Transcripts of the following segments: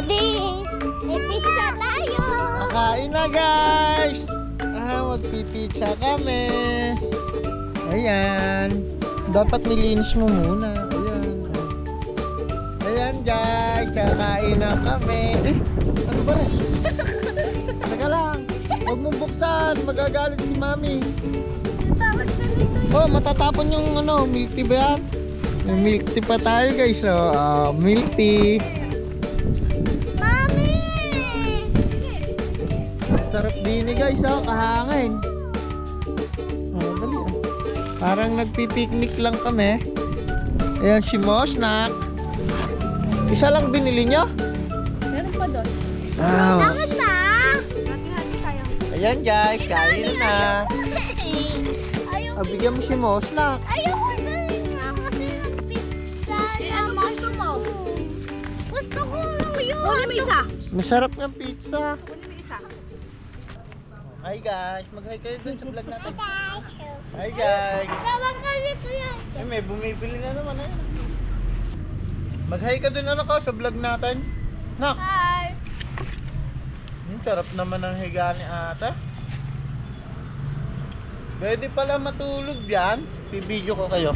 Daddy! May pizza tayo! Kakain na guys! Ah, magpipizza kami. Ayan. Dapat nilinis mo muna. Ayan. Ayan guys, kakain na kami. Eh, ano ba? Teka lang. Huwag mong buksan. Magagalit si mami. Oh, matatapon yung ano, milk tea ba yan? May milk tea pa tayo guys. Oh, Ah, milk tea. Sarap din eh guys, oh, kahangin. Oh, dali ah. Parang nagpi-picnic lang kami. Ayan si Mosnak. Isa lang binili nyo? Meron pa doon. Wow. Bakit na? Hati-hati tayo. Ayan guys, kain na. Ayaw, Ah, bigyan mo si Mosnak. ayaw ko na nga kasi pizza na Gusto mo? Gusto ko yun. Huli mo isa. Masarap ng pizza. Hi guys, mag-hi kayo dun sa vlog natin. Hi guys. Tawag kayo. Ay, may bumibili na naman eh. Mag-hi ka dun ano ka sa vlog natin. Nak, Hi. Ang sarap naman ng higa ni ate. Pwede pala matulog yan. Pibidyo ko kayo.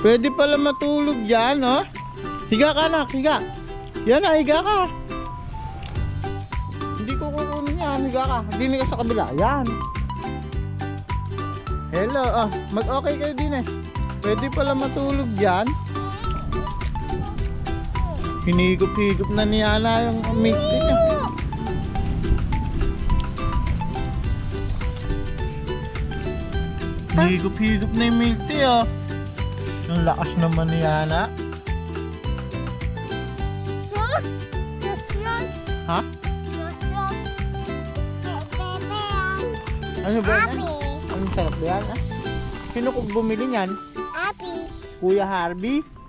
Pwede pala matulog yan, oh. Higa ka na, higa. Yan na, higa ka. Yan, higa ka. Dini ka sa kabila, yan. Hello, ah, mag-okay kayo din eh. Pwede pala matulog yan. Hinigop-higop na ni Ana yung mate niya. Higop-higop na yung milk tea oh. Ang lakas naman ni Ana. Ha? Sus Ano ba yan? Happy. Ang sarap ba yan? ah? Sino kung bumili niyan? Happy. Kuya Harvey? Ko.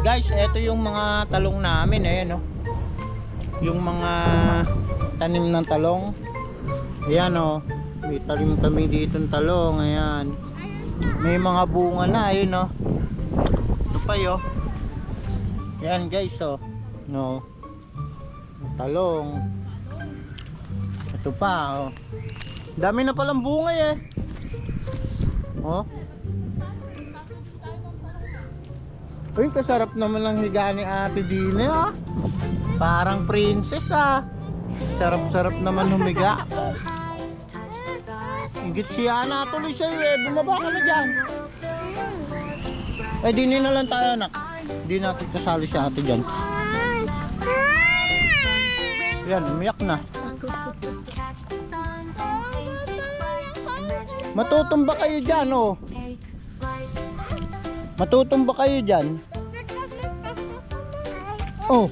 Guys, eto yung mga talong namin. Ayan oh. Yung mga tanim ng talong. Ayan oh. May talim kami dito ng talong. Ayan. May mga bunga na. Ayun oh. Ito pa yo. Ayan guys oh. No. Talong. Ito pa oh. Dami na palang bunga eh. Oh. Uy, kasarap naman lang higa ni Ate Dine ah. Parang princess ah. Sarap-sarap naman humiga. Higit si Ana tuloy sa'yo eh. Bumaba ka na dyan. Eh, dini na lang tayo anak. Hindi natin kasali si ate dyan. Yan, umiyak na. Matutumba kayo dyan oh. Matutumba kayo dyan. Oh,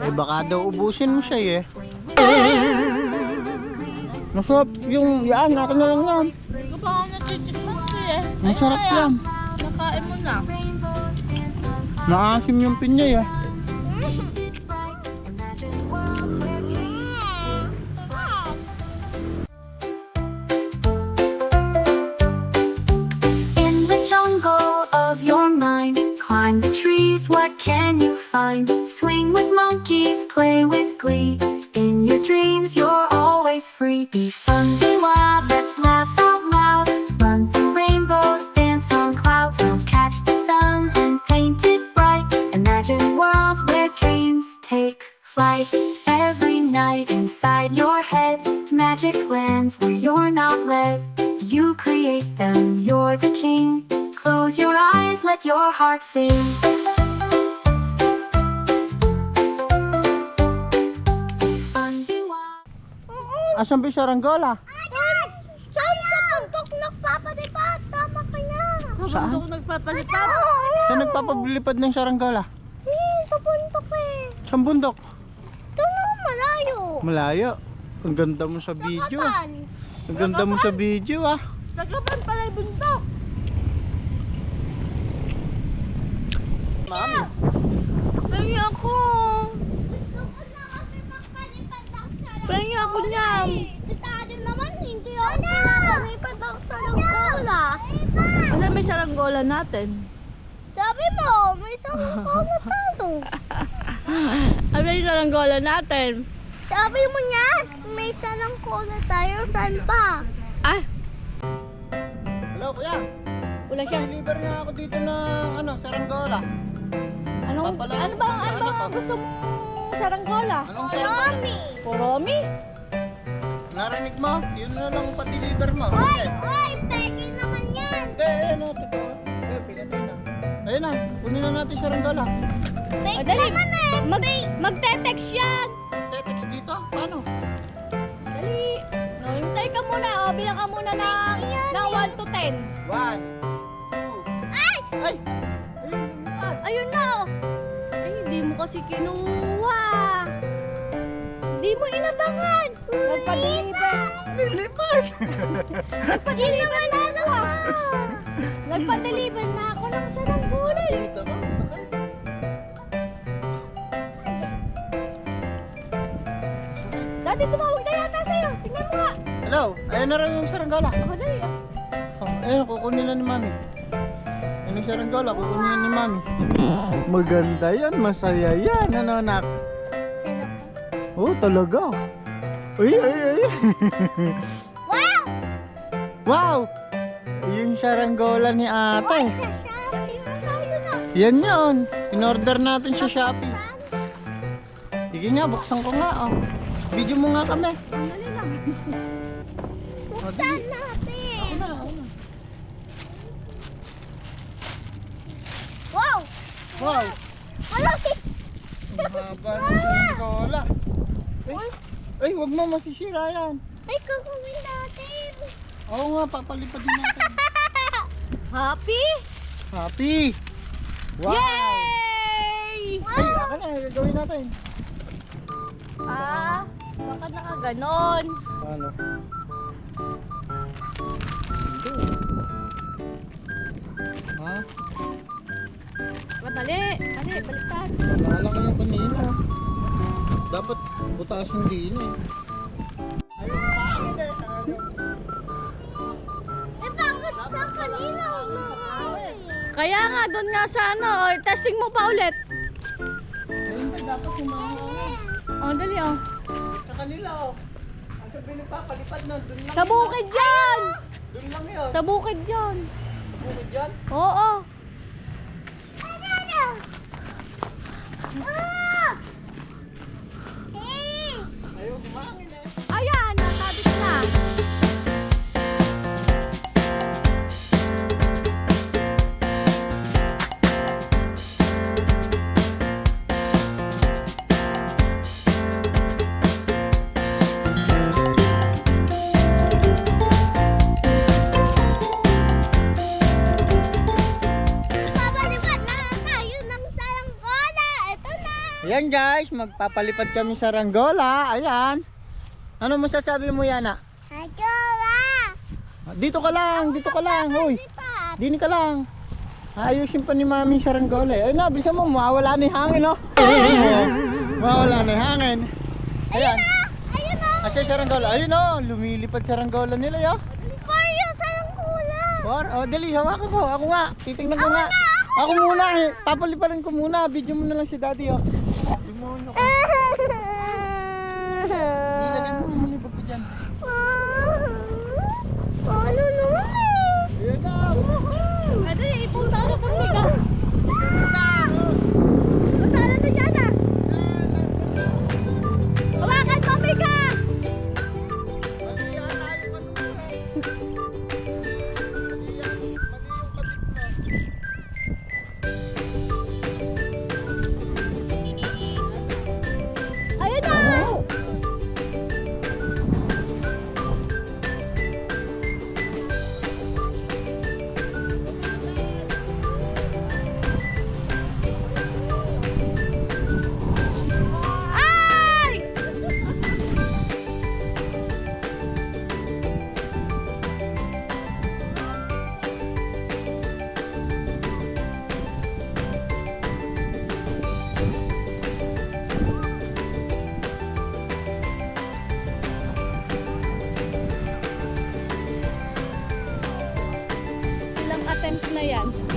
eh baka daw ubusin mo siya eh. Masarap yung yan, akin na lang yan. Hindi ko pa ako natitikman siya eh. Ang sarap yan. Nakain mo na. Naasim yung pinyay ah. Play with glee. In your dreams, you're always free. Be fun, be wild, let's laugh out loud. Run through rainbows, dance on clouds. We'll catch the sun and paint it bright. Imagine worlds where dreams take flight. Every night inside your head, magic lands where you're not led. You create them, you're the king. Close your eyes, let your heart sing. Asan ba yung saranggola? Saan sa bundok nagpapalipat? Tama ka na. Saan? Ako nagpapalipat. Oo, Saan nagpapabilipad ng saranggola? Eh, sa bundok eh. Saan bundok? malayo. Malayo. Ang ganda mo sa video. ah. Kapan? Ang ganda mo sa video ah. Sagapan pala yung bundok. Mami. Pengi ako. Gusto ko na kasi magpalipad ng sarang Pengi ako niyan. Si Tado naman, hindi ako pinapalipad ng sarang cola. Kasi may saranggola natin. Sabi mo, may sarang cola tayo. Ano yung saranggola natin? Sabi mo niya, may sarang cola tayo. Saan pa? Ah, Hello kuya. wala siya. Deliver nga ako dito ng ano, saranggola. Anong, Papala- ano bang, ano Ano bang pa? gusto mong saranggola? Anong saranggola? Kolomi. Poromi? Narinig mo? Yun na lang pa-deliver mo. Hoy, hoy, peke naman yan. Hindi, ayun o, totoo. Eh, pinatay na. Ayun na, kunin na natin saranggola. Fake Madali. naman eh. Mag, magte-text yan! Tetex dito? Paano? Dali. No, hintay ka muna. O, bilang ka muna ng, ng 1 to 10. One, two, Ay! ay! Ayun, ah, Ayun na, oh. Ay, hindi mo kasi kinuha. Hindi mo inabangan. Nagpa-deliver. lilipad! Nagpa-deliver na ako. Nagpa-deliver na ako ng saranggola. eh. Dito ba? Sakay. Dati tumawag na yata sa'yo. Tingnan mo nga. Hello, ayun na rin yung saranggola. Ako dali. ah. Oh, ayun, kukunin na ni Mami. Ayun yung saranggola, kukunin na ni Mami. Maganda yan, masaya yan. Ano, anak? Oh, talaga. Uy, ay, ay. Wow! wow! Yung saranggola ni ate. Sa na tayo na. Yan yun. In-order natin sa Shopee. Sige nga, buksan ko nga. Oh. Video mo nga kami. Lang. Buksan natin. Ako na, ako na. Wow! Wow! Malaki! Ang haba ng saranggola. Ay, ay, wag mo masisira yan. Ay, kukunin natin. Oo nga, papalipad din natin. Happy? Happy! Wow! Yay! Ay, ako na, gagawin natin. Ah, baka nakaganon. Ano? Ha? Ah, dali. Dali, baliktad. Wala lang yung kanina. Dapat butasin din eh. Ayun pa, hindi. Eh, bakit sa kanina? Kaya nga, doon nga sa ano, oh, testing mo pa ulit. Ayun pa, dapat sumama. Oh, dali oh. Sa kanila oh. Ang sabi pa, palipad nun. Doon lang Sa yun. bukid yan! Doon lang yun. Sa bukid yan. Sa bukid dyan. Oo. Ah! Ayan guys, magpapalipad kami sa Rangola. Ayan. Ano masasabi mo Yana? Saranggola. Dito ka lang, dito ka lang. Hoy, dini ka lang. Ayusin pa ni Mami sa Rangola. eh. Ayun na, bilisan mo, mawawala na yung hangin, oh. Oo, mawawala na yung hangin. Ayan. Ayun na. Asya sa Rangola. Ayun oh, lumilipad sa Rangola nila, yo. Mario, saranggola. Por, oh, dali, hawakan ko. Ako nga, titingnan ko nga. Ako muna, eh. Papaliparan ko muna. Video mo na lang si Daddy, oh. 嗯。na yan. Go!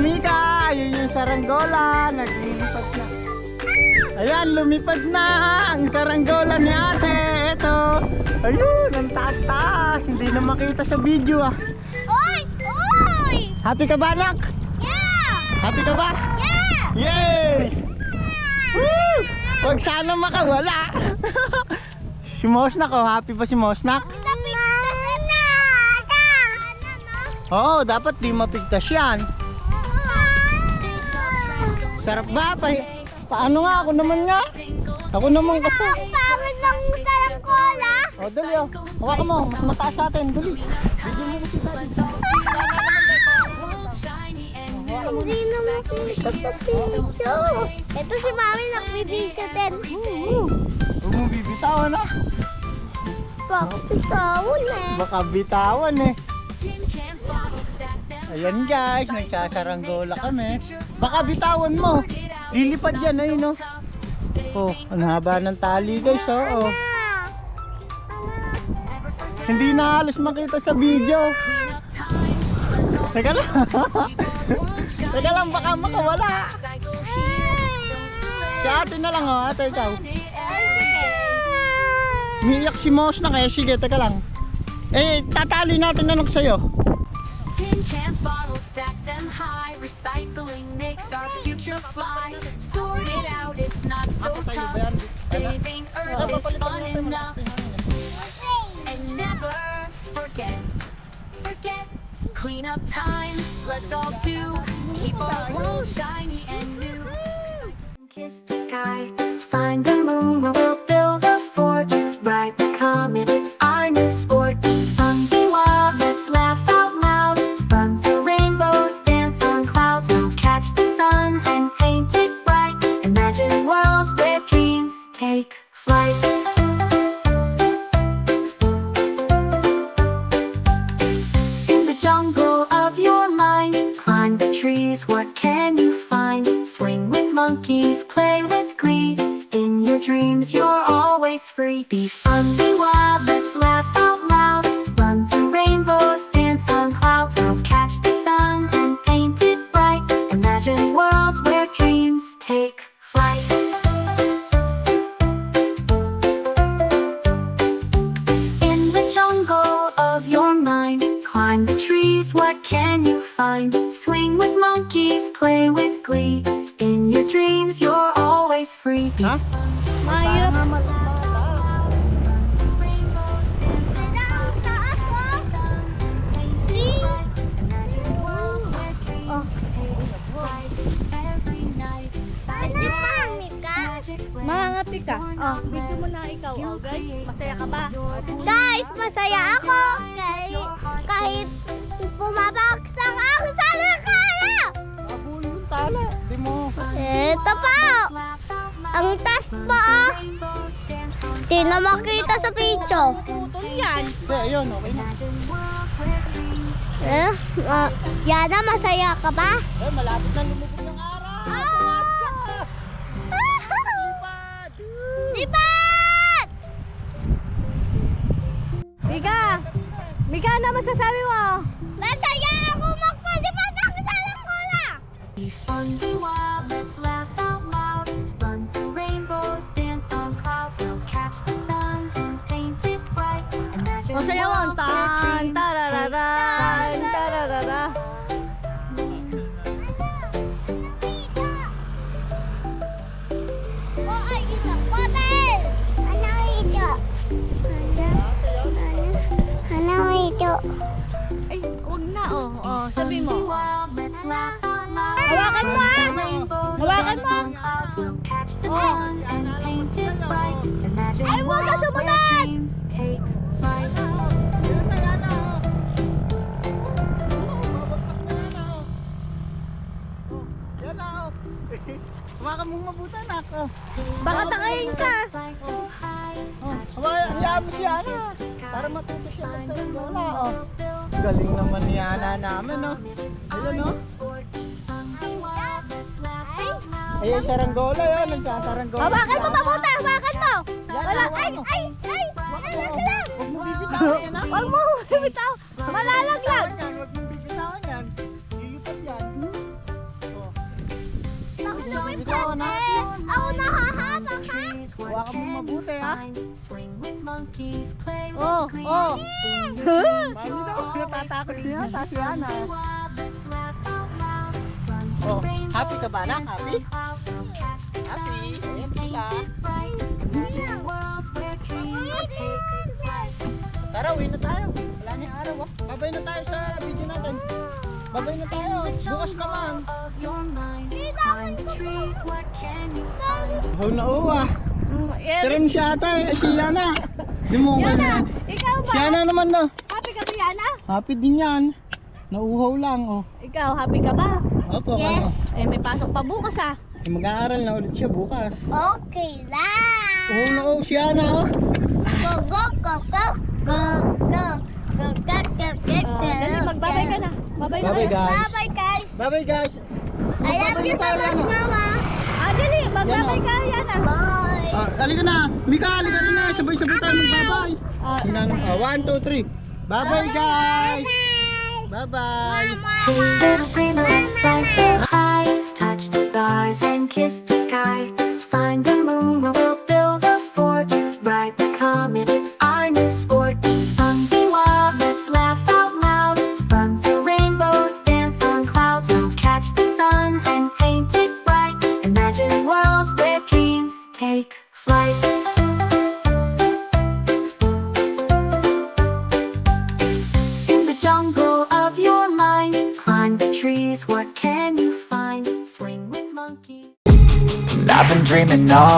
Mika. Ayun yung saranggola. Naglilipad na. Ayan, lumipad na ang saranggola ni ate. Ito. Ayun, ang taas-taas. Hindi na makita sa video ah. Oy! Oy! Happy ka ba, anak? Yeah! Happy ka ba? Yeah! Yay! Woo! Huwag sana makawala. si Mosnak, oh. Happy ba si Mosnak? Na! Oo, dapat di mapigtas yan. Sarap ba? Pa paano nga? Ako naman nga. Ako naman kasi. Ang pangit ng tarangkola! O, oh, dali oh. Hawakan mo. Mas mataas sa atin. Dali. Bigyan mo kasi tayo. Hindi na makita sa picture. Ito si Mami nagbibidyo din. Huwag mo bibitawan ah. Pakitawan eh. Baka bitawan eh. Ayan guys, nagsasaranggola kami. Baka bitawan mo. Lilipad yan ayun no. Oh, ang haba ng tali guys oh. oh. Hindi na halos makita sa video. Teka lang. Teka lang, baka makawala. Si ate na lang oh, ate ikaw. Umiiyak si Mouse na kaya sige, teka lang. Eh, tatali natin na sa'yo. Our future fly. Sort it out, it's not so tough. Saving Earth is fun enough. And never forget, forget. Clean up time, let's all do. Keep dreams, you're always free. Be fun, be wild, let's laugh Mangangati ka. Oh, video mo na ikaw. Oh, guys, masaya ka ba? Guys, masaya ako. Kahit, kahit pumabaksak ako sa nakala. Abul yung tala. Di mo. Ito pa. Ang taas pa ah. Di na makita sa picture. Putol yan. Hindi, ayun, okay na. Eh, uh, Yana, masaya ka ba? Eh, malapit na lumubog yung araw. Ah! Mika, ano masasabi mo? Masaya ako magpalipad ang salangkola! Be fun, be Ay, huwag na oh. Oh, sabi mo. Hawakan mo ah! Hawakan mo. Oh. Ay, huwag ka sumunod! Hawakan mong mabuti, anak, oh. Baka takayin ka. Oh, the hawakan, mo si Ana. Para matuto siya sa lola, oh. Galing naman ni Ana namin, oh. Ayun, oh. Ayan, saranggola, yun. Nagsasaranggola. Hawakan mo mabuti, hawakan mo. Wala, ay, mo. ay, ay. Nalaglag. Huwag mo bibitawan yan, ah. Huwag mo bibitaw. Malalaglag. Bibitawan yan, Huwag mo bibitawan yan. Yuyupat yan. Oh. Bakit Huwag mo naman bibitawan, ha? Ako ha. Hawakan mo mabuti, ha? Swing with monkeys, play with Oh, glee. oh. Mami you're daw, natatakot loud. Run Oh, happy ka ba, dance Happy? Happy? Ayan sila. Tara, uwi na tayo. Wala na yung araw, ah. Babay na tayo sa video natin. Babay na tayo. Bukas naman. How na uwa. Yan. Siya ata eh. Si Yana. Di mo ka Yana, na. ikaw Si ba? Yana naman no. Happy ka ba, Yana? Happy din yan. Nauuhaw lang oh. Ikaw, happy ka ba? Opo, Yes. ano. Eh, may pasok pa bukas ah. Eh, Mag-aaral na ulit siya bukas. Okay lang. Oh, si Yana oh. Go, go, go, go. Go, go. Go, go, go, go, Uh, dali, go, magbabay go. ka na. Babay na Babay kayo. guys. Bye-bye, guys. Bye-bye guys. I love you so much? Mama. Ah, dali, magbabay Yan, ka, Yana. Bye. Ah, halika na. Mika, halika rin na. Sabay-sabay tayo magbabay. Ah, Sinanong, ah, one, two, three. Bye-bye guys. Bye-bye. High, touch the stars and kiss the sky. Find the moon